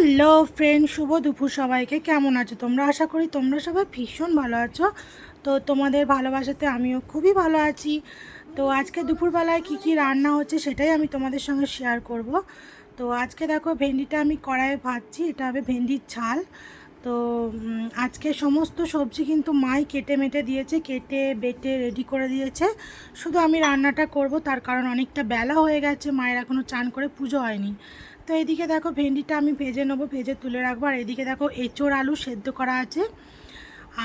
Hello friend, শুভ দুপুর সবাইকে। কেমন আছো তোমরা? আশা করি তোমরা সবাই ভীষণ ভালো আছো। তো তোমাদের ভালোবাসাতে আমিও খুবই ভালো আছি। তো আজকে দুপুরবেলায় কি কি রান্না হচ্ছে সেটাই আমি তোমাদের সঙ্গে শেয়ার করব। তো আজকে দেখো ভেন্ডিটা আমি কড়াইয়ে ভাজছি, এটা হবে ভেন্ডির ঝাল। তো আজকে সমস্ত সবজি কিন্তু মাই কেটে মেটে দিয়েছে, কেটে বেটে রেডি করে দিয়েছে। শুধু আমি রান্নাটা করব, তার কারণ অনেকটা বেলা হয়ে গেছে, মায়ের এখনও চান করে পুজো হয়নি। তো এদিকে দেখো ভেন্ডিটা আমি ভেজে নেব, ভেজে তুলে রাখব। আর এদিকে দেখো এঁচোড় আলু সেদ্ধ করা আছে।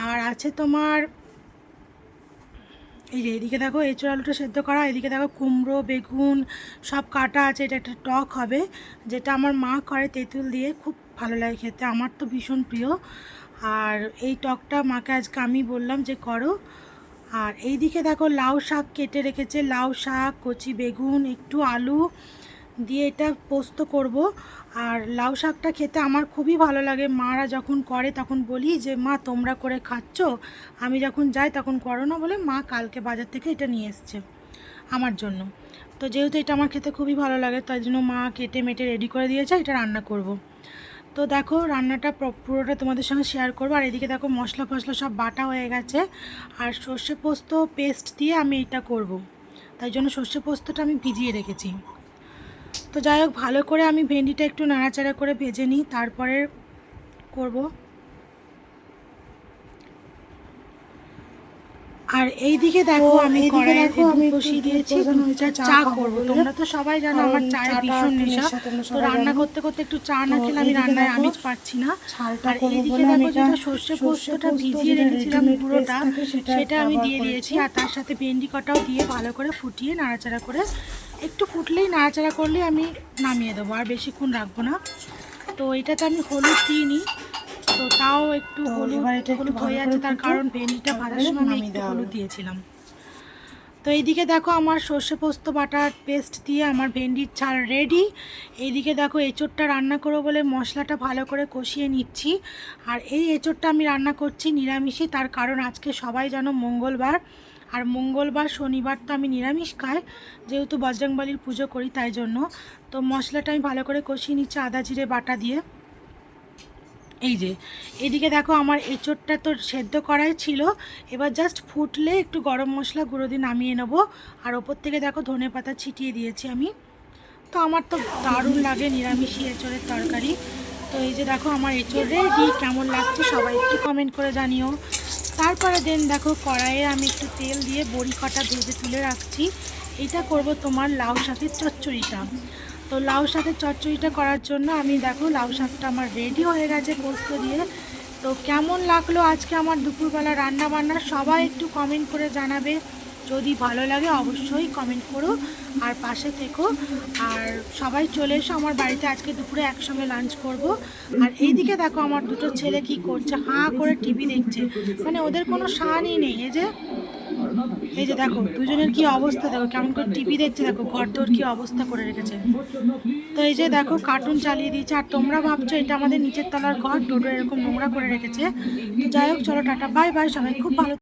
আর আছে তোমার, এই যে এদিকে দেখো এঁচোড় আলুটা সেদ্ধ করা, এদিকে দেখো কুমড়ো, বেগুন সব কাটা আছে, এটা একটা টক হবে, যেটা আমার মা করে তেঁতুল দিয়ে, খুব ভালো লাগে খেতে, আমার তো ভীষণ প্রিয়। আর এই টকটা মাকে আজকে আমি বললাম যে করো। আর এইদিকে দেখো লাউ শাক কেটে রেখেছে, লাউ শাক, কচি বেগুন, একটু আলু দিয়ে এটা পোস্ত করব। আর লাউ শাকটা খেতে আমার খুবই ভালো লাগে, মারা যখন করে তখন বলি যে, মা, তোমরা করে খাচ্ছ, আমি যখন যাই তখন করো না বলে মা কালকে বাজার থেকে এটা নিয়ে এসছে আমার জন্য। তো যেহেতু এটা আমার খেতে খুবই ভালো লাগে, তাই জন্য মা কেটে মেটে রেডি করে দিয়েছে, এটা রান্না করব। তো দেখো, রান্নাটা পুরোটা তোমাদের সঙ্গে শেয়ার করব। আর এদিকে দেখো, মশলা ফসলা সব বাটা হয়ে গেছে। আর সর্ষে পোস্ত পেস্ট দিয়ে আমি এটা করব। তাই জন্য সর্ষে পোস্তটা আমি ভিজিয়ে রেখেছি। তো যাই হোক, ভালো করে আমি ভেন্ডিটা একটু নাড়াচাড়া করে ভেজে নিই। তারপরে করব আর এই দিকে দেখো আমি এইদিকে কড়াইয়ে দেখো আমি দুধ বসিয়ে দিয়েছি। চা করব। তোমরা তো সবাই জানো আমার চায়ের ভীষণ নেশা। তো রান্না করতে করতে একটু চা না খেলে আমি রান্নায় আমিজ পাচ্ছি না। আর এইদিকে দেখো যেটা সর্ষে পোস্তটা ভিজিয়ে রেখেছিলাম পুরোটা সেটা আমি দিয়ে দিয়েছি আর তার সাথে ভেন্ডি কটাও দিয়ে ভালো করে ফুটিয়ে নাড়াচাড়া করে একটু ফুটলেই নাড়াচাড়া করলেই আমি নামিয়ে দেবো আর বেশিক্ষণ রাখব না। তো এটাতে আমি হলুদ দিইনি। তো তাও একটু হলুদ হয়ে যাচ্ছে তার কারণ ভেন্ডিটা ভাজার সময় আমি একটু হলুদ দিয়েছিলাম। তো এইদিকে দেখো আমার সর্ষে পোস্ত বাটার পেস্ট দিয়ে আমার ভেন্ডির ঝাল রেডি এইদিকে দেখো এঁচোড়টা রান্না করব বলে মশলাটা ভালো করে কষিয়ে নিচ্ছি। আর এই এঁচোড়টা আমি রান্না করছি নিরামিষই তার কারণ আজকে সবাই জানো মঙ্গলবার। আর মঙ্গলবার শনিবার তো আমি নিরামিষ খাই যেহেতু বজরংবলির পুজো করি তাই জন্য। তো মশলাটা আমি ভালো করে কষিয়ে নিচ্ছি আদা জিরে বাটা দিয়ে। এই যে, এদিকে দেখো আমার এঁচোড়টা তো সেদ্ধ করাই ছিল। এবার জাস্ট ফুটলে একটু গরম মশলা গুঁড়ো দিয়ে নামিয়ে নেব। আর ওপর থেকে দেখো ধনে পাতা ছিটিয়ে দিয়েছি আমি। তো আমার তো দারুণ লাগে নিরামিষি এঁচোড়ের তরকারি। তো এই যে দেখো আমার এঁচোড় রেডি কেমন লাগছে সবাই একটু কমেন্ট করে জানিও। তারপরে দেন দেখো কড়াইয়ে আমি একটু তেল দিয়ে বড়ি কটা ভেজে তুলে রাখছি। এটা করব তোমার লাউ শাকের চচ্চড়িটা। তো লাউ শাকের চচ্চড়িটা করার জন্য আমি দেখো, লাউ শাকটা আমার রেডি হয়ে গেছে পোস্ত দিয়ে। তো কেমন লাগল আজকে আমার দুপুরবেলা রান্না বান্না সবাই একটু কমেন্ট করে জানাবে। যদি ভালো লাগে অবশ্যই কমেন্ট করো আর পাশে থেকো। আর সবাই চলে এসো আমার বাড়িতে, আজকে দুপুরে একসঙ্গে লাঞ্চ করব। আর এইদিকে দেখো আমার দুটো ছেলে কি করছে, হাঁ করে টিভি দেখছে। মানে ওদের কোনো সানই নেই, এই যে এই যে দেখো, দুজনের কি অবস্থা? দেখো, কেমন করে টিভি দেখছে, দেখো ঘর দোর কি অবস্থা করে রেখেছে। তো এই যে দেখো কার্টুন চালিয়ে দিয়েছে, আর তোমরা ভাবছ এটা আমাদের নিচের তলার ঘর? টোটো এরকম নোংরা করে রেখেছে। তো যাই হোক, চলো টাটা বাই বাই সবাই খুব ভালো